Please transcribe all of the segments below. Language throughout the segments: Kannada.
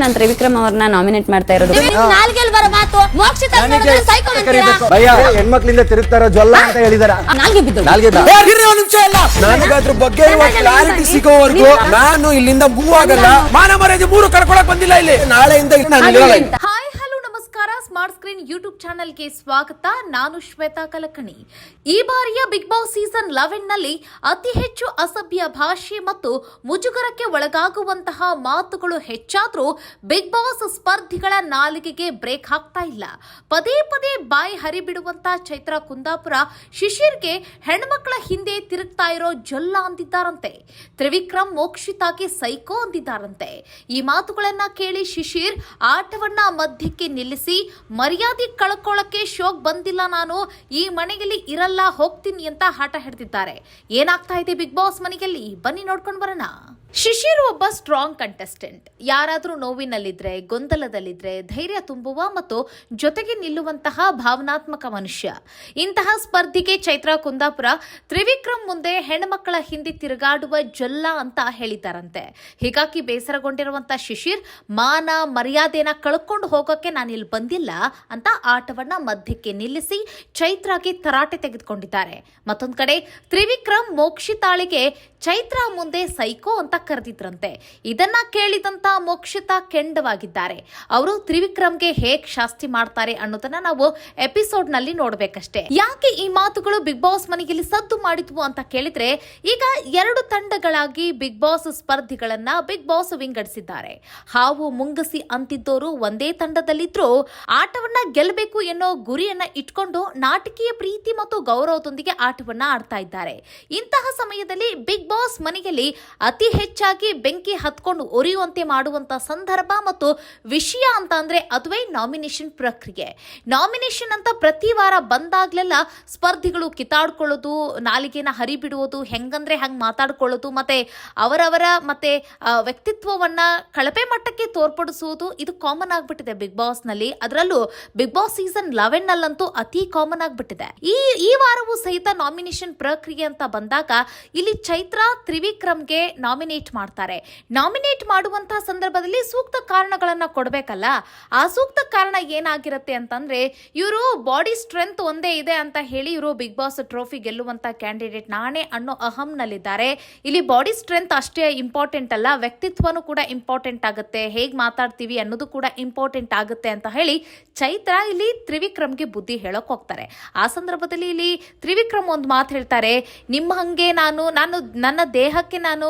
ನಾನು ತ್ರಿವಿಕ್ರಮ್ ಅವ್ರನ್ನ ನಾಮಿನೇಟ್ ಮಾಡ್ತಾ ಇರೋದು. ನಾಲ್ಗೆಲ್ ಬರೋ ಮಾತು ಮೋಕ್ಷಿತ ನನಗೆ ನೋಡಿದ್ರೆ psycho ಅಂತೀರಾ? ಕರಿಬೇಕು. ಹೆಣ್ಮಕ್ಳಿಂದ ತಿರುಗ್ತಾರ ಜೊಲ್ಲ ಅಂತ ಹೇಳಿದಾರ. ನಾಲ್ಗೆ ಬಿದ್ದು. ನಾಲ್ಗೆ ಏ, ನಿಮಿಷ ಇಲ್ಲ ನನಗೆ ಅದ್ರ ಬಗ್ಗೆ ಕ್ಲಾರಿಟಿ ಸಿಗೋವರೆಗೂ ನಾನು ಇಲ್ಲಿಂದ ಮೂವ್ ಆಗಲ್ಲ. ಮಾನ ಮರ್ಯಾದೆ ಮೂರು ಕಳ್ಕೊಳಕ್ ಬಂದಿಲ್ಲ ಇಲ್ಲಿ. ನಾಳೆಯಿಂದ ನಾನು ಇರಲ್ಲ ಇಲ್ಲಿ. ಹಾಯ್ ಹಲೋ ನಮಸ್ಕಾರ ಸ್ಮಾರ್ಟ್ ಸ್ಕ್ರೀನ್ ಯೂಟ್ಯೂಬ್ ಚಾನೆಲ್ಗೆ ಸ್ವಾಗತ. ನಾನು ಶ್ವೇತಾ ಕಲಕಣಿ. ಈ ಬಾರಿಯ ಬಿಗ್ ಬಾಸ್ ಸೀಸನ್ ಲೆವೆನ್ನಲ್ಲಿ ಅತಿ ಹೆಚ್ಚು ಅಸಭ್ಯ ಭಾಷೆ ಮತ್ತು ಮುಜುಗರಕ್ಕೆ ಒಳಗಾಗುವಂತಹ ಮಾತುಗಳು ಹೆಚ್ಚಾದರೂ ಬಿಗ್ ಬಾಸ್ ಸ್ಪರ್ಧಿಗಳ ನಾಲಿಗೆಗೆ ಬ್ರೇಕ್ ಹಾಕ್ತಾ ಇಲ್ಲ. ಪದೇ ಪದೇ ಬಾಯಿ ಹರಿಬಿಡುವಂತಹ ಚೈತ್ರ ಕುಂದಾಪುರ ಶಿಶಿರ್ಗೆ ಹೆಣ್ಮಕ್ಳ ಹಿಂದೆ ತಿರುಗ್ತಾ ಇರೋ ಜೊಲ್ಲ ಅಂದಿದ್ದಾರಂತೆ. ತ್ರಿವಿಕ್ರಮ್ ಮೋಕ್ಷಿತಾಗೆ ಸೈಕೋ ಅಂದಿದ್ದಾರಂತೆ. ಈ ಮಾತುಗಳನ್ನ ಕೇಳಿ ಶಿಶಿರ್ ಆಟವನ್ನ ಮಧ್ಯಕ್ಕೆ ನಿಲ್ಲಿಸಿ ಮರ್ಯಾದೆ ಕಳ್ಕೊಳ್ಳೋಕ್ಕೆ ಶೋಕ್ ಬಂದಿಲ್ಲ ನಾನು, ಈ ಮನೆಯಲ್ಲಿ ಇರಲ್ಲ, ಹೋಗ್ತೀನಿ ಅಂತ ಹಠ ಹಿಡ್ತಿದ್ದಾರೆ ಏನಾಗ್ತಾ ಇದೆ ಬಿಗ್ ಬಾಸ್ ಮನೆಯಲ್ಲಿ? ಬನ್ನಿ ನೋಡ್ಕೊಂಡು ಬರೋಣ. ಶಿಶಿರ್ ಒಬ್ಬ ಸ್ಟ್ರಾಂಗ್ ಕಂಟೆಸ್ಟೆಂಟ್ ಯಾರಾದರೂ ನೋವಿನಲ್ಲಿದ್ರೆ, ಗೊಂದಲದಲ್ಲಿದ್ರೆ ಧೈರ್ಯ ತುಂಬುವ ಮತ್ತು ಜೊತೆಗೆ ನಿಲ್ಲುವಂತಹ ಭಾವನಾತ್ಮಕ ಮನುಷ್ಯ. ಇಂತಹ ಸ್ಪರ್ಧಿಗೆ ಚೈತ್ರ ಕುಂದಾಪುರ ತ್ರಿವಿಕ್ರಮ್ ಮುಂದೆ ಹೆಣ್ಮಕ್ಕಳ ಹಿಂದೆ ತಿರುಗಾಡುವ ಜೊಲ್ಲ ಅಂತ ಹೇಳಿದಾರಂತೆ. ಹೀಗಾಗಿ ಬೇಸರಗೊಂಡಿರುವಂತಹ ಶಿಶಿರ್, ಮಾನ ಮರ್ಯಾದೆನ ಕಳ್ಕೊಂಡು ಹೋಗೋಕ್ಕೆ ನಾನಿಲ್ಲಿ ಬಂದಿಲ್ಲ ಅಂತ ಆಟವನ್ನ ಮಧ್ಯಕ್ಕೆ ನಿಲ್ಲಿಸಿ ಚೈತ್ರಾಗೆ ತರಾಟೆ ತೆಗೆದುಕೊಂಡಿದ್ದಾರೆ. ಮತ್ತೊಂದು ಕಡೆ ತ್ರಿವಿಕ್ರಮ್ ಮೋಕ್ಷಿತಾಳಿಗೆ ಚೈತ್ರ ಮುಂದೆ ಸೈಕೋ ಅಂತ ಕರೆದಿದ್ರಂತೆ. ಇದನ್ನ ಕೇಳಿದಂತ ಮೋಕ್ಷಿತಾ ಕೆಂಡವಾಗಿದ್ದಾರೆ. ಅವರು ತ್ರಿವಿಕ್ರಮ್ಗೆ ಹೇಗ್ ಶಾಸ್ತಿ ಮಾಡ್ತಾರೆ ಅನ್ನೋದನ್ನ ನಾವು ಎಪಿಸೋಡ್ನಲ್ಲಿ ನೋಡ್ಬೇಕಷ್ಟೇ. ಯಾಕೆ ಈ ಮಾತುಗಳು ಬಿಗ್ ಬಾಸ್ ಮನೆಯಲ್ಲಿ ಸದ್ದು ಮಾಡಿದ್ವು ಅಂತ ಕೇಳಿದ್ರೆ, ಈಗ ಎರಡು ತಂಡಗಳಾಗಿ ಬಿಗ್ ಬಾಸ್ ಸ್ಪರ್ಧಿಗಳನ್ನ ಬಿಗ್ ಬಾಸ್ ವಿಂಗಡಿಸಿದ್ದಾರೆ. ಹಾವು ಮುಂಗಸಿ ಅಂತಿದ್ದೋರು ಒಂದೇ ತಂಡದಲ್ಲಿದ್ರು, ಆಟವನ್ನ ಗೆಲ್ಲಬೇಕು ಎನ್ನೋ ಗುರಿಯನ್ನ ಇಟ್ಕೊಂಡು ನಾಟಕೀಯ ಪ್ರೀತಿ ಮತ್ತು ಗೌರವದೊಂದಿಗೆ ಆಟವನ್ನ ಆಡ್ತಾ ಇದ್ದಾರೆ. ಇಂತಹ ಸಮಯದಲ್ಲಿ ಬಿಗ್ ಬಾಸ್ ಮನೆಯಲ್ಲಿ ಅತಿ ಹೆಚ್ಚಾಗಿ ಬೆಂಕಿ ಹತ್ಕೊಂಡು ಒರಿಯುವಂತೆ ಮಾಡುವಂತ ಸಂದರ್ಭ ಮತ್ತು ವಿಷಯ ಅಂತ ಅಂದ್ರೆ ಅದುವೇ ನಾಮಿನೇಷನ್ ಪ್ರಕ್ರಿಯೆ. ನಾಮಿನೇಷನ್ ಅಂತ ಪ್ರತಿ ವಾರ ಬಂದಾಗ್ಲೆಲ್ಲ ಸ್ಪರ್ಧಿಗಳು ಕಿತಾಡ್ಕೊಳ್ಳೋದು ನಾಲಿಗೆನ ಹರಿಬಿಡುವುದು, ಹೆಂಗಂದ್ರೆ ಹಂಗ್ ಮಾತಾಡ್ಕೊಳ್ಳೋದು, ಮತ್ತೆ ಅವರವರ ಮತ್ತೆ ವ್ಯಕ್ತಿತ್ವವನ್ನ ಕಳಪೆ ಮಟ್ಟಕ್ಕೆ ತೋರ್ಪಡಿಸುವುದು ಇದು ಕಾಮನ್ ಆಗ್ಬಿಟ್ಟಿದೆ ಬಿಗ್ ಬಾಸ್ನಲ್ಲಿ. ಅದರಲ್ಲೂ ಬಿಗ್ ಬಾಸ್ ಸೀಸನ್ ಲೆವೆನ್ ನಲ್ಲಂತೂ ಅತಿ ಕಾಮನ್ ಆಗ್ಬಿಟ್ಟಿದೆ. ಈ ಈ ವಾರವೂ ಸಹಿತ ನಾಮಿನೇಷನ್ ಪ್ರಕ್ರಿಯೆ ಅಂತ ಬಂದಾಗ ಇಲ್ಲಿ ಚೈತ್ರ ತ್ರಿವಿಕ್ರಮ್ಗೆ ನಾಮಿನೇಟ್ ಮಾಡ್ತಾರೆ. ನಾಮಿನೇಟ್ ಮಾಡುವಂತಹ ಸಂದರ್ಭದಲ್ಲಿ ಸೂಕ್ತ ಕಾರಣಗಳನ್ನು ಕೊಡಬೇಕಲ್ಲ? ಆ ಸೂಕ್ತ ಕಾರಣ ಏನಾಗಿರುತ್ತೆ ಅಂತಂದ್ರೆ, ಇವರು ಬಾಡಿ ಸ್ಟ್ರೆಂತ್ ಒಂದೇ ಇದೆ ಅಂತ ಹೇಳಿ ಇವರು ಬಿಗ್ ಬಾಸ್ ಟ್ರೋಫಿ ಗೆಲ್ಲುವಂತ ಕ್ಯಾಂಡಿಡೇಟ್ ನಾನೇ ಅನ್ನೋ ಅಹಂನಲ್ಲಿದ್ದಾರೆ. ಇಲ್ಲಿ ಬಾಡಿ ಸ್ಟ್ರೆಂತ್ ಅಷ್ಟೇ ಇಂಪಾರ್ಟೆಂಟ್ ಅಲ್ಲ, ವ್ಯಕ್ತಿತ್ವನೂ ಕೂಡ ಇಂಪಾರ್ಟೆಂಟ್ ಆಗುತ್ತೆ. ಹೇಗ್ ಮಾತಾಡ್ತೀವಿ ಅನ್ನೋದು ಕೂಡ ಇಂಪಾರ್ಟೆಂಟ್ ಆಗುತ್ತೆ ಅಂತ ಹೇಳಿ ಚೈತ್ರ ಇಲ್ಲಿ ತ್ರಿವಿಕ್ರಮ್ಗೆ ಬುದ್ಧಿ ಹೇಳಕ್ ಹೋಗ್ತಾರೆ. ಆ ಸಂದರ್ಭದಲ್ಲಿ ಇಲ್ಲಿ ತ್ರಿವಿಕ್ರಮ್ ಒಂದು ಮಾತು ಹೇಳ್ತಾರೆ, ನಿಮ್ಮ ಹಂಗೆ ನಾನು ನಾನು, ನನ್ನ ದೇಹಕ್ಕೆ ನಾನು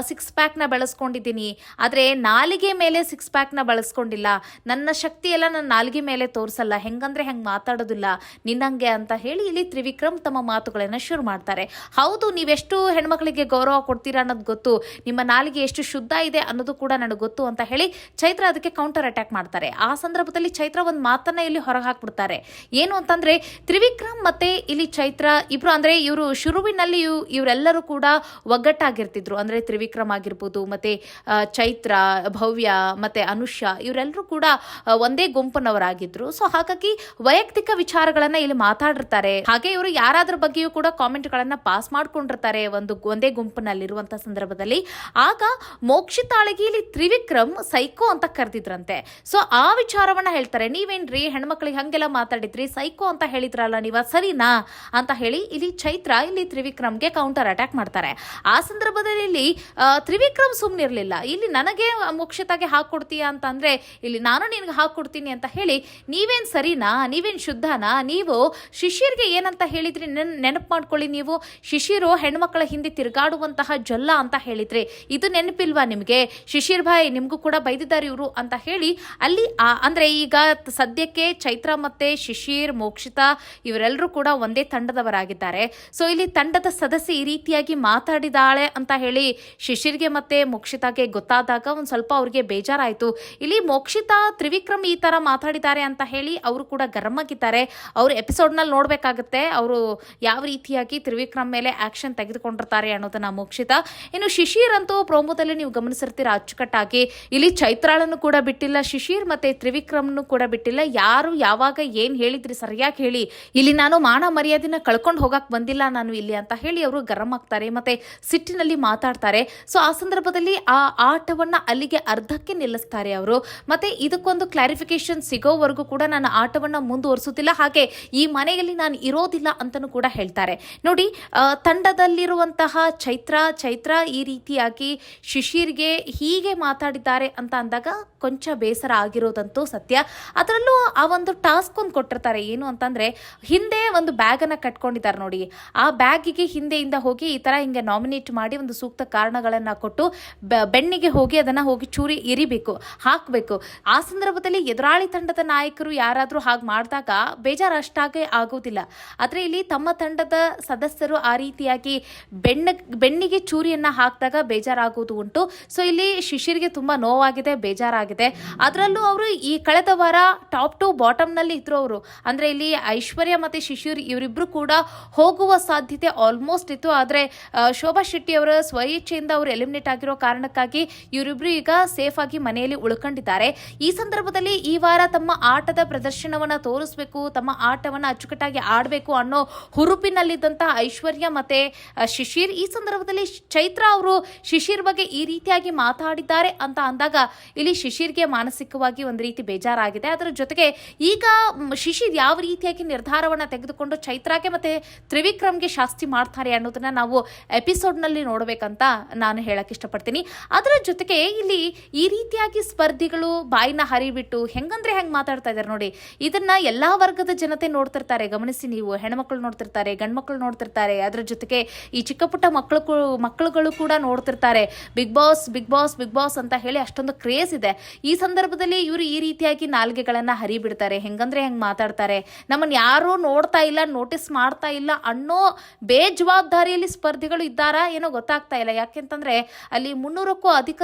ಸಿಕ್ಸ್ ಪ್ಯಾಕ್ನ ಬಳಸ್ಕೊಂಡಿದ್ದೀನಿ. ಆದರೆ ನಾಲಿಗೆ ಮೇಲೆ ಸಿಕ್ಸ್ ಪ್ಯಾಕ್ನ ಬಳಸ್ಕೊಂಡಿಲ್ಲ. ನನ್ನ ಶಕ್ತಿ ಎಲ್ಲ ನನ್ನ ನಾಲಿಗೆ ಮೇಲೆ ತೋರಿಸಲ್ಲ. ಹೆಂಗಂದ್ರೆ ಹೆಂಗೆ ಮಾತಾಡೋದಿಲ್ಲ. ನಿನ್ನಂಗೆ ಅಂತ ಹೇಳಿ ಇಲ್ಲಿ ತ್ರಿವಿಕ್ರಮ್ ತಮ್ಮ ಮಾತುಗಳನ್ನು ಶುರು ಮಾಡ್ತಾರೆ. ಹೌದು, ನೀವೆಷ್ಟು ಹೆಣ್ಮಕ್ಳಿಗೆ ಗೌರವ ಕೊಡ್ತೀರಾ ಅನ್ನೋದು ಗೊತ್ತು. ನಿಮ್ಮ ನಾಲಿಗೆ ಎಷ್ಟು ಶುದ್ಧ ಇದೆ ಅನ್ನೋದು ಕೂಡ ನನಗೆ ಗೊತ್ತು ಅಂತ ಹೇಳಿ ಚೈತ್ರ ಅದಕ್ಕೆ ಕೌಂಟರ್ ಅಟ್ಯಾಕ್ ಮಾಡ್ತಾರೆ. ಆ ಸಂದರ್ಭದಲ್ಲಿ ಚೈತ್ರ ಒಂದು ಮಾತನ್ನ ಇಲ್ಲಿ ಹೊರಗೆ ಹಾಕ್ಬಿಡ್ತಾರೆ ಏನು ಅಂತಂದ್ರೆ, ತ್ರಿವಿಕ್ರಮ್ ಮತ್ತೆ ಇಲ್ಲಿ ಚೈತ್ರ ಇಬ್ರು, ಅಂದ್ರೆ ಇವರು ಶುರುವಿನಲ್ಲಿ ಇವ್- ಇವರೆಲ್ಲರೂ ಕೂಡ ಒಗ್ಗಟ್ಟಾಗಿರ್ತಿದ್ರು. ಅಂದ್ರೆ ಆಗಿರ್ಬೋದು, ಮತ್ತೆ ಚೈತ್ರ, ಭವ್ಯ, ಮತ್ತೆ ಅನುಷ್ಯ ಇವರೆಲ್ಲರೂ ಕೂಡ ಒಂದೇ ಗುಂಪಿನವರಾಗಿದ್ರು. ಸೊ ಹಾಗಾಗಿ ವೈಯಕ್ತಿಕ ವಿಚಾರಗಳನ್ನ ಇಲ್ಲಿ ಮಾತಾಡಿರ್ತಾರೆ. ಹಾಗೆ ಇವರು ಯಾರಾದ್ರ ಬಗ್ಗೆಯೂ ಕೂಡ ಕಾಮೆಂಟ್ ಗಳನ್ನ ಪಾಸ್ ಮಾಡ್ಕೊಂಡಿರ್ತಾರೆ ಒಂದು ಒಂದೇ ಗುಂಪಿನಲ್ಲಿರುವಂತ ಸಂದರ್ಭದಲ್ಲಿ. ಆಗ ಮೋಕ್ಷಿತಾಳಿಗೆ ಇಲ್ಲಿ ತ್ರಿವಿಕ್ರಮ್ ಸೈಕೋ ಅಂತ ಕರೆದಿದ್ರಂತೆ. ಸೊ ಆ ವಿಚಾರವನ್ನ ಹೇಳ್ತಾರೆ. ನೀವೇನ್ರಿ ಹೆಣ್ಮಕ್ಳಿಗೆ ಹಂಗೆಲ್ಲ ಮಾತಾಡಿದ್ರಿ? ಸೈಕೋ ಅಂತ ಹೇಳಿದ್ರಲ್ಲ ನೀವ? ಸರಿನಾ? ಅಂತ ಹೇಳಿ ಇಲ್ಲಿ ಚೈತ್ರ ಇಲ್ಲಿ ತ್ರಿವಿಕ್ರಮ್ಗೆ ಕೌಂಟರ್ ಅಟ್ಯಾಕ್ ಮಾಡ್ತಾರೆ. ಆ ಸಂದರ್ಭದಲ್ಲಿ ಇಲ್ಲಿ ತ್ರಿವಿಕ್ರಮ್ ಸುಮ್ಮನಿರಲಿಲ್ಲ ಇಲ್ಲಿ ನನಗೆ ಮೋಕ್ಷತಾಗೆ ಹಾಕೊಡ್ತೀಯ ಅಂತ ಅಂದ್ರೆ ಇಲ್ಲಿ ನಾನು ನಿನಗೆ ಹಾಕೊಡ್ತೀನಿ ಅಂತ ಹೇಳಿ, ನೀವೇನು ಸರಿನಾ? ನೀವೇನು ಶುದ್ಧನಾ? ನೀವು ಶಿಶಿರ್ಗೆ ಏನಂತ ಹೇಳಿದ್ರಿ? ನೆನ್, ನೆನಪು ಮಾಡ್ಕೊಳ್ಳಿ ನೀವು. ಶಿಶಿರು ಹೆಣ್ಮಕ್ಳ ಹಿಂದೆ ತಿರುಗಾಡುವಂತಹ ಜೊಲ್ಲ ಅಂತ ಹೇಳಿದ್ರಿ, ಇದು ನೆನಪಿಲ್ವಾ ನಿಮಗೆ? ಶಿಶಿರ್ ಭಾಯ್ ನಿಮ್ಗೂ ಕೂಡ ಬೈದಿದ್ದಾರೆ ಇವರು ಅಂತ ಹೇಳಿ, ಅಲ್ಲಿ ಅಂದ್ರೆ ಈಗ ಸದ್ಯಕ್ಕೆ ಚೈತ್ರ ಮತ್ತೆ ಶಿಶಿರ್ ಮೋಕ್ಷಿತ ಇವರೆಲ್ಲರೂ ಕೂಡ ಒಂದೇ ತಂಡದವರಾಗಿದ್ದಾರೆ. ಸೊ, ಇಲ್ಲಿ ತಂಡದ ಸದಸ್ಯ ಈ ರೀತಿಯಾಗಿ ಮಾತಾಡಿದಾಳೆ ಅಂತ ಹೇಳಿ ಶಿಶಿರ್ಗೆ ಮತ್ತೆ ಮೋಕ್ಷಿತಾಗೆ ಗೊತ್ತಾದಾಗ ಒಂದು ಸ್ವಲ್ಪ ಅವ್ರಿಗೆ ಬೇಜಾರಾಯಿತು. ಇಲ್ಲಿ ಮೋಕ್ಷಿತಾ, ತ್ರಿವಿಕ್ರಮ್ ಈ ತರ ಮಾತಾಡಿದ್ದಾರೆ ಅಂತ ಹೇಳಿ ಅವರು ಕೂಡ ಗರಮ್ಮಾಗಿದ್ದಾರೆ ಆಗಿದ್ದಾರೆ ಅವ್ರು ಎಪಿಸೋಡ್ನಲ್ಲಿ ನೋಡ್ಬೇಕಾಗುತ್ತೆ ಅವರು ಯಾವ ರೀತಿಯಾಗಿ ತ್ರಿವಿಕ್ರಮ್ ಮೇಲೆ ಆಕ್ಷನ್ ತೆಗೆದುಕೊಂಡಿರ್ತಾರೆ ಅನ್ನೋದನ್ನ ಮೋಕ್ಷಿತ. ಇನ್ನು ಶಿಶಿರ್ ಅಂತೂ ಪ್ರೋಮೋದಲ್ಲಿ ನೀವು ಗಮನಿಸಿರ್ತೀರ ಅಚ್ಚುಕಟ್ಟಾಗಿ. ಇಲ್ಲಿ ಚೈತ್ರಾಳನ್ನು ಕೂಡ ಬಿಟ್ಟಿಲ್ಲ, ಶಿಶಿರ್ ಮತ್ತೆ ತ್ರಿವಿಕ್ರಮ್ನು ಕೂಡ ಬಿಟ್ಟಿಲ್ಲ. ಯಾರು ಯಾವಾಗ ಏನು ಹೇಳಿದ್ರಿ ಸರಿಯಾಗಿ ಹೇಳಿ. ಇಲ್ಲಿ ನಾನು ಮಾನ ಮರ್ಯಾದೆನ ಕಳ್ಕೊಂಡು ಹೋಗಕ್ಕೆ ಬಂದಿಲ್ಲ ನಾನು ಇಲ್ಲಿ ಅಂತ ಹೇಳಿ ಅವರು ಗರಂ ಆಗ್ತಾರೆ, ಮತ್ತೆ ಸಿಟ್ಟಿನಲ್ಲಿ ಮಾತಾಡ್ತಾರೆ. ಸೊ ಆ ಸಂದರ್ಭದಲ್ಲಿ ಆ ಆಟವನ್ನ ಅಲ್ಲಿಗೆ ಅರ್ಧಕ್ಕೆ ನಿಲ್ಲಿಸ್ತಾರೆ ಅವರು. ಮತ್ತೆ ಇದಕ್ಕೊಂದು ಕ್ಲಾರಿಫಿಕೇಶನ್ ಸಿಗೋವರೆಗೂ ಕೂಡ ನಾನು ಆಟವನ್ನ ಮುಂದುವರಿಸುತ್ತಿಲ್ಲ. ಹಾಗೆ ಈ ಮನೆಯಲ್ಲಿ ನಾನು ಇರೋದಿಲ್ಲ ಅಂತಲೂ ಕೂಡ ಹೇಳ್ತಾರೆ. ನೋಡಿ ತಂಡದಲ್ಲಿರುವಂತಹ ಚೈತ್ರ ಚೈತ್ರ ಈ ರೀತಿಯಾಗಿ ಶಿಶಿರ್ಗೆ ಹೀಗೆ ಮಾತಾಡಿದ್ದಾರೆ ಅಂತ ಅಂದಾಗ ಕೊಂಚ ಬೇಸರ ಆಗಿರೋದಂತೂ ಸತ್ಯ. ಅದರಲ್ಲೂ ಆ ಒಂದು ಟಾಸ್ಕ್ ಒಂದು ಕೊಟ್ಟಿರ್ತಾರೆ. ಏನು ಅಂತಂದ್ರೆ, ಹಿಂದೆ ಒಂದು ಬ್ಯಾಗ್ ಅನ್ನ ಕಟ್ಕೊಂಡಿದ್ದಾರೆ ನೋಡಿ. ಆ ಬ್ಯಾಗಿಗೆ ಹಿಂದೆಯಿಂದ ಹೋಗಿ ಈ ತರ ಹಿಂಗೆ ನಾಮಿನೇಟ್ ಮಾಡಿ ಒಂದು ಸೂಕ್ತ ಕಾರಣಗಳನ್ನ ಕೊಟ್ಟು ಬೆಣ್ಣಿಗೆ ಹೋಗಿ ಅದನ್ನು ಹೋಗಿ ಚೂರಿ ಇರಿಬೇಕು, ಹಾಕಬೇಕು. ಆ ಸಂದರ್ಭದಲ್ಲಿ ಎದುರಾಳಿ ತಂಡದ ನಾಯಕರು ಯಾರಾದರೂ ಹಾಗೆ ಮಾಡಿದಾಗ ಬೇಜಾರು ಅಷ್ಟಾಗೆ ಆಗೋದಿಲ್ಲ. ಆದರೆ ಇಲ್ಲಿ ತಮ್ಮ ತಂಡದ ಸದಸ್ಯರು ಆ ರೀತಿಯಾಗಿ ಬೆಣ್ಣ ಬೆಣ್ಣಿಗೆ ಚೂರಿಯನ್ನು ಹಾಕಿದಾಗ ಬೇಜಾರಾಗೋದು ಉಂಟು. ಸೊ ಇಲ್ಲಿ ಶಿಶಿರ್ಗೆ ತುಂಬ ನೋವಾಗಿದೆ, ಬೇಜಾರಾಗಿದೆ. ಅದರಲ್ಲೂ ಅವರು ಈ ಕಳೆದ ವಾರ ಟಾಪ್ ಟು ಬಾಟಮ್ನಲ್ಲಿ ಇದ್ರು ಅವರು. ಅಂದರೆ ಇಲ್ಲಿ ಐಶ್ವರ್ಯ ಮತ್ತು ಶಿಶಿರ್ ಇವರಿಬ್ಬರು ಕೂಡ ಹೋಗುವ ಸಾಧ್ಯತೆ ಆಲ್ಮೋಸ್ಟ್ ಇತ್ತು. ಆದರೆ ಶೋಭಾ ಶೆಟ್ಟಿ ಅವರ ಸ್ವಇಚ್ಛೆಯಿಂದ ಅವರು ಎಲಿಮಿನೇಟ್ ಆಗಿರೋ ಕಾರಣಕ್ಕಾಗಿ ಇವರಿಬ್ರು ಈಗ ಸೇಫ್ ಆಗಿ ಮನೆಯಲ್ಲಿ ಉಳ್ಕೊಂಡಿದ್ದಾರೆ. ಈ ಸಂದರ್ಭದಲ್ಲಿ ಈ ವಾರ ತಮ್ಮ ಆಟದ ಪ್ರದರ್ಶನವನ್ನು ತೋರಿಸಬೇಕು, ತಮ್ಮ ಆಟವನ್ನು ಅಚ್ಚುಕಟ್ಟಾಗಿ ಆಡಬೇಕು ಅನ್ನೋ ಹುರುಪಿನಲ್ಲಿದ್ದಂತಹ ಐಶ್ವರ್ಯ ಮತ್ತೆ ಶಿಶಿರ್. ಈ ಸಂದರ್ಭದಲ್ಲಿ ಚೈತ್ರ ಅವರು ಶಿಶಿರ್ ಬಗ್ಗೆ ಈ ರೀತಿಯಾಗಿ ಮಾತಾಡಿದ್ದಾರೆ ಅಂತ ಅಂದಾಗ ಇಲ್ಲಿ ಶಿಶಿರ್ಗೆ ಮಾನಸಿಕವಾಗಿ ಒಂದು ರೀತಿ ಬೇಜಾರಾಗಿದೆ. ಅದರ ಜೊತೆಗೆ ಈಗ ಶಿಶಿರ್ ಯಾವ ರೀತಿಯಾಗಿ ನಿರ್ಧಾರವನ್ನು ತೆಗೆದುಕೊಂಡು ಚೈತ್ರಾಗೆ ಮತ್ತೆ ತ್ರಿವಿಕ್ರಮ್ಗೆ ಶಾಸ್ತಿ ಮಾಡ್ತಾರೆ ಅನ್ನೋದನ್ನ ನಾವು ಎಪಿಸೋಡ್ನಲ್ಲಿ ನೋಡಬೇಕಂತ ನಾನು ಹೇಳಕ್ ಇಷ್ಟಪಡ್ತೀನಿ. ಅದರ ಜೊತೆಗೆ ಇಲ್ಲಿ ಈ ರೀತಿಯಾಗಿ ಸ್ಪರ್ಧಿಗಳು ಬಾಯಿನ ಹರಿಬಿಟ್ಟು ಹೆಂಗಂದ್ರೆ ಹೆಂಗ್ ಮಾತಾಡ್ತಾ ಇದ್ದಾರೆ ನೋಡಿ. ಇದನ್ನ ಎಲ್ಲಾ ವರ್ಗದ ಜನತೆ ನೋಡ್ತಿರ್ತಾರೆ. ಗಮನಿಸಿ ನೀವು ಹೆಣ್ಮಕ್ಳು ನೋಡ್ತಿರ್ತಾರೆ, ಗಂಡ್ಮಕ್ಳು ನೋಡ್ತಿರ್ತಾರೆ. ಅದ್ರ ಜೊತೆಗೆ ಈ ಚಿಕ್ಕ ಪುಟ್ಟ ಮಕ್ಕಳು ಮಕ್ಕಳುಗಳು ಕೂಡ ನೋಡ್ತಿರ್ತಾರೆ. Bigg Boss Bigg Boss Bigg Boss ಅಂತ ಹೇಳಿ ಅಷ್ಟೊಂದು ಕ್ರೇಜ್ ಇದೆ. ಈ ಸಂದರ್ಭದಲ್ಲಿ ಇವರು ಈ ರೀತಿಯಾಗಿ ನಾಲ್ಗೆಗಳನ್ನ ಹರಿಬಿಡ್ತಾರೆ. ಹೆಂಗಂದ್ರೆ ಹೆಂಗ್ ಮಾತಾಡ್ತಾರೆ. ನಮ್ಮನ್ನ ಯಾರೂ ನೋಡ್ತಾ ಇಲ್ಲ, ನೋಟಿಸ್ ಮಾಡ್ತಾ ಇಲ್ಲ ಅನ್ನೋ ಬೇಜವಾಬ್ದಾರಿಯಲ್ಲಿ ಸ್ಪರ್ಧಿಗಳು ಇದ್ದಾರಾ ಏನೋ ಗೊತ್ತಾಗ್ತಾ ಇಲ್ಲ. ಯಾಕೆಂತಂದ್ರೆ ಅಲ್ಲಿ ಮುನ್ನೂರಕ್ಕೂ ಅಧಿಕ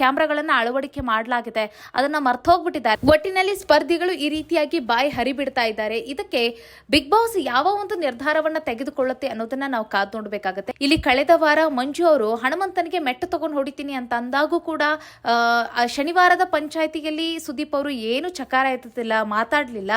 ಕ್ಯಾಮ್ರಾಗಳನ್ನ ಅಳವಡಿಕೆ ಮಾಡಲಾಗಿದೆ. ಅದನ್ನ ಮರ್ತೋಗ್ಬಿಟ್ಟಿದ್ದಾರೆ. ಒಟ್ಟಿನಲ್ಲಿ ಸ್ಪರ್ಧಿಗಳು ಈ ರೀತಿಯಾಗಿ ಬಾಯಿ ಹರಿಬಿಡ್ತಾ ಇದ್ದಾರೆ. ಇದಕ್ಕೆ ಬಿಗ್ ಬಾಸ್ ಯಾವ ಒಂದು ನಿರ್ಧಾರವನ್ನ ತೆಗೆದುಕೊಳ್ಳುತ್ತೆ ಅನ್ನೋದನ್ನ ನಾವು ಕಾದ್ ನೋಡ್ಬೇಕಾಗತ್ತೆ. ಇಲ್ಲಿ ಕಳೆದ ವಾರ ಮಂಜು ಅವರು ಹನುಮಂತನಿಗೆ ಮೆಟ್ಟು ತಗೊಂಡು ಹೊಡಿತೀನಿ ಅಂತ ಅಂದಾಗೂ ಕೂಡ ಶನಿವಾರದ ಪಂಚಾಯತಿಯಲ್ಲಿ ಸುದೀಪ್ ಅವರು ಏನು ಚಕಾರ ಎತ್ತುತ್ತಿಲ್ಲ, ಮಾತಾಡ್ಲಿಲ್ಲ.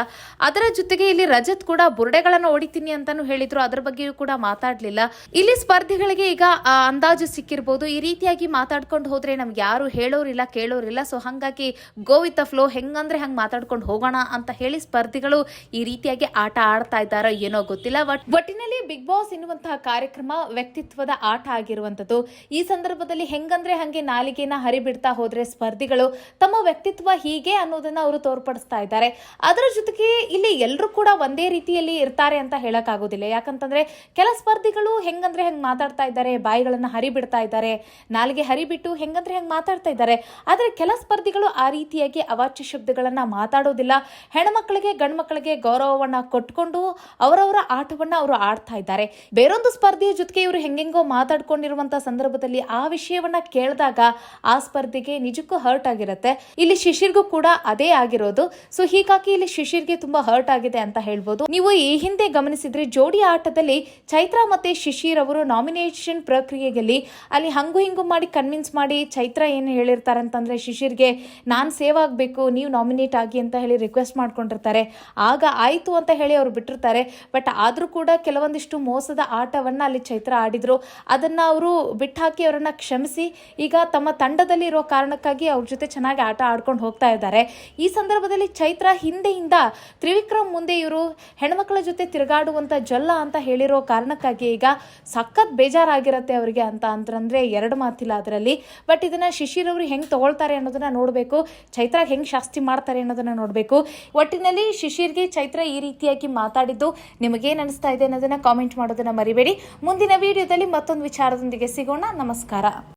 ಅದರ ಜೊತೆಗೆ ಇಲ್ಲಿ ರಜತ್ ಕೂಡ ಬುರುಡೆಗಳನ್ನ ಹೊಡಿತೀನಿ ಅಂತಾನು ಹೇಳಿದ್ರು. ಅದರ ಬಗ್ಗೆಯೂ ಕೂಡ ಮಾತಾಡ್ಲಿಲ್ಲ. ಇಲ್ಲಿ ಸ್ಪರ್ಧಿಗಳಿಗೆ ಈಗ ಅಂದಾಜು ಅಂದಾಜು ಸಿಕ್ಕಿರ್ಬೋದು ಈ ರೀತಿಯಾಗಿ ಮಾತಾಡ್ಕೊಂಡು ಹೋದ್ರೆ ನಮ್ಗೆ ಯಾರು ಹೇಳೋರಿಲ್ಲ, ಕೇಳೋರಿಲ್ಲ. ಸೊ ಹಾಗಾಗಿ ಗೋ ವಿತ್ ಫ್ಲೋ ಹೆಂಗಂದ್ರೆ ಹಂಗೆ ಮಾತಾಡ್ಕೊಂಡು ಹೋಗೋಣ ಅಂತ ಹೇಳಿ ಸ್ಪರ್ಧಿಗಳು ಈ ರೀತಿಯಾಗಿ ಆಟ ಆಡ್ತಾ ಇದ್ದಾರೋ ಏನೋ ಗೊತ್ತಿಲ್ಲ. ಬಟ್ ಒಟ್ಟಿನಲ್ಲಿ ಬಿಗ್ ಬಾಸ್ ಎನ್ನುವಂತಹ ಕಾರ್ಯಕ್ರಮ ವ್ಯಕ್ತಿತ್ವದ ಆಟ ಆಗಿರುವಂಥದ್ದು. ಈ ಸಂದರ್ಭದಲ್ಲಿ ಹೆಂಗಂದ್ರೆ ಹಂಗೆ ನಾಲಿಗೆನ ಹರಿಬಿಡ್ತಾ ಹೋದ್ರೆ ಸ್ಪರ್ಧಿಗಳು ತಮ್ಮ ವ್ಯಕ್ತಿತ್ವ ಹೀಗೆ ಅನ್ನೋದನ್ನ ಅವರು ತೋರ್ಪಡಿಸ್ತಾ ಇದ್ದಾರೆ. ಅದರ ಜೊತೆಗೆ ಇಲ್ಲಿ ಎಲ್ಲರೂ ಕೂಡ ಒಂದೇ ರೀತಿಯಲ್ಲಿ ಇರ್ತಾರೆ ಅಂತ ಹೇಳಕ್ ಆಗೋದಿಲ್ಲ ಯಾಕಂತಂದ್ರೆ ಕೆಲ ಸ್ಪರ್ಧಿಗಳು ಹೆಂಗಂದ್ರೆ ಹೆಂಗೆ ಮಾತಾಡ್ತಾ ಇದ್ದಾರೆ, ಬಾಯಿಗಳನ್ನ ಹರಿಬಿಡ್ತಾ ಇದ್ದಾರೆ. ನಾಲಿಗೆ ಹರಿಬಿಟ್ಟು ಹೆಂಗಂದ್ರೆ ಹೆಂಗ್ ಮಾತಾಡ್ತಾ ಇದ್ದಾರೆ. ಆದ್ರೆ ಕೆಲ ಸ್ಪರ್ಧಿಗಳು ಆ ರೀತಿಯಾಗಿ ಅವಾಚ್ಯ ಶಬ್ದಗಳನ್ನ ಮಾತಾಡೋದಿಲ್ಲ. ಹೆಣ್ಮಕ್ಳಿಗೆ, ಗಂಡ್ಮಕ್ಳಿಗೆ ಮಕ್ಕಳಿಗೆ ಗೌರವವನ್ನ ಕೊಟ್ಕೊಂಡು ಅವರವರ ಆಟವನ್ನ ಅವರು ಆಡ್ತಾ ಇದ್ದಾರೆ. ಬೇರೊಂದು ಸ್ಪರ್ಧೆಯ ಜೊತೆಗೆ ಇವರು ಹೆಂಗೆಂಗೋ ಮಾತಾಡ್ಕೊಂಡಿರುವಂತ ಸಂದರ್ಭದಲ್ಲಿ ಆ ವಿಷಯವನ್ನ ಕೇಳಿದಾಗ ಆ ಸ್ಪರ್ಧೆಗೆ ನಿಜಕ್ಕೂ ಹರ್ಟ್ ಆಗಿರುತ್ತೆ. ಇಲ್ಲಿ ಶಿಶಿರ್ಗೂ ಕೂಡ ಅದೇ ಆಗಿರೋದು. ಸೊ ಹೀಗಾಗಿ ಇಲ್ಲಿ ಶಿಶಿರ್ಗೆ ತುಂಬಾ ಹರ್ಟ್ ಆಗಿದೆ ಅಂತ ಹೇಳ್ಬೋದು. ನೀವು ಈ ಹಿಂದೆ ಗಮನಿಸಿದ್ರೆ ಜೋಡಿ ಆಟದಲ್ಲಿ ಚೈತ್ರಾ ಮತ್ತೆ ಶಿಶಿರ್ ಅವರು ನಾಮಿನೇಷನ್ ಪ್ರಕ್ರಿಯೆಯಲ್ಲಿ ಅಲ್ಲಿ ಹಂಗು ಹಿಂಗು ಮಾಡಿ ಕನ್ವಿನ್ಸ್ ಮಾಡಿ ಚೈತ್ರ ಏನು ಹೇಳಿರ್ತಾರಂತಂದರೆ, ಶಿಶಿರ್ಗೆ ನಾನು ಸೇವ್ ಆಗಬೇಕು, ನೀವು ನಾಮಿನೇಟ್ ಆಗಿ ಅಂತ ಹೇಳಿ ರಿಕ್ವೆಸ್ಟ್ ಮಾಡ್ಕೊಂಡಿರ್ತಾರೆ. ಆಗ ಆಯಿತು ಅಂತ ಹೇಳಿ ಅವರು ಬಿಟ್ಟಿರ್ತಾರೆ. ಬಟ್ ಆದರೂ ಕೂಡ ಕೆಲವೊಂದಿಷ್ಟು ಮೋಸದ ಆಟವನ್ನು ಅಲ್ಲಿ ಚೈತ್ರ ಆಡಿದರು. ಅದನ್ನು ಅವರು ಬಿಟ್ಟಾಕಿ ಅವರನ್ನು ಕ್ಷಮಿಸಿ ಈಗ ತಮ್ಮ ತಂಡದಲ್ಲಿ ಇರೋ ಕಾರಣಕ್ಕಾಗಿ ಅವ್ರ ಜೊತೆ ಚೆನ್ನಾಗಿ ಆಟ ಆಡ್ಕೊಂಡು ಹೋಗ್ತಾ ಇದ್ದಾರೆ. ಈ ಸಂದರ್ಭದಲ್ಲಿ ಚೈತ್ರ ಹಿಂದೆಯಿಂದ ತ್ರಿವಿಕ್ರಮ್ ಮುಂದೆ ಇವರು ಹೆಣ್ಮಕ್ಳ ಜೊತೆ ತಿರುಗಾಡುವಂತ ಜಲ್ಲ ಅಂತ ಹೇಳಿರೋ ಕಾರಣಕ್ಕಾಗಿ ಈಗ ಸಖತ್ ಬೇಜಾರಾಗಿರತ್ತೆ ಅವರಿಗೆ ಅಂತ ಅಂತಂದ್ರೆ ಎರಡು ಮಾತಿಲ್ಲ ಅದರಲ್ಲಿ. ಬಟ್ ಇದನ್ನ ಶಿಶಿರವ್ರು ಹೆಂಗ್ ತಗೊಳ್ತಾರೆ ಅನ್ನೋದನ್ನ ನೋಡಬೇಕು. ಚೈತ್ರ ಹೆಂಗೆ ಶಾಸ್ತಿ ಮಾಡ್ತಾರೆ ಅನ್ನೋದನ್ನ ನೋಡಬೇಕು. ಒಟ್ಟಿನಲ್ಲಿ ಶಿಶಿರ್ಗೆ ಚೈತ್ರ ಈ ರೀತಿಯಾಗಿ ಮಾತಾಡಿದ್ದು ನಿಮಗೇನು ಅನಿಸ್ತಾ ಇದೆ ಅನ್ನೋದನ್ನ ಕಾಮೆಂಟ್ ಮಾಡೋದನ್ನ ಮರಿಬೇಡಿ. ಮುಂದಿನ ವಿಡಿಯೋದಲ್ಲಿ ಮತ್ತೊಂದು ವಿಚಾರದೊಂದಿಗೆ ಸಿಗೋಣ. ನಮಸ್ಕಾರ.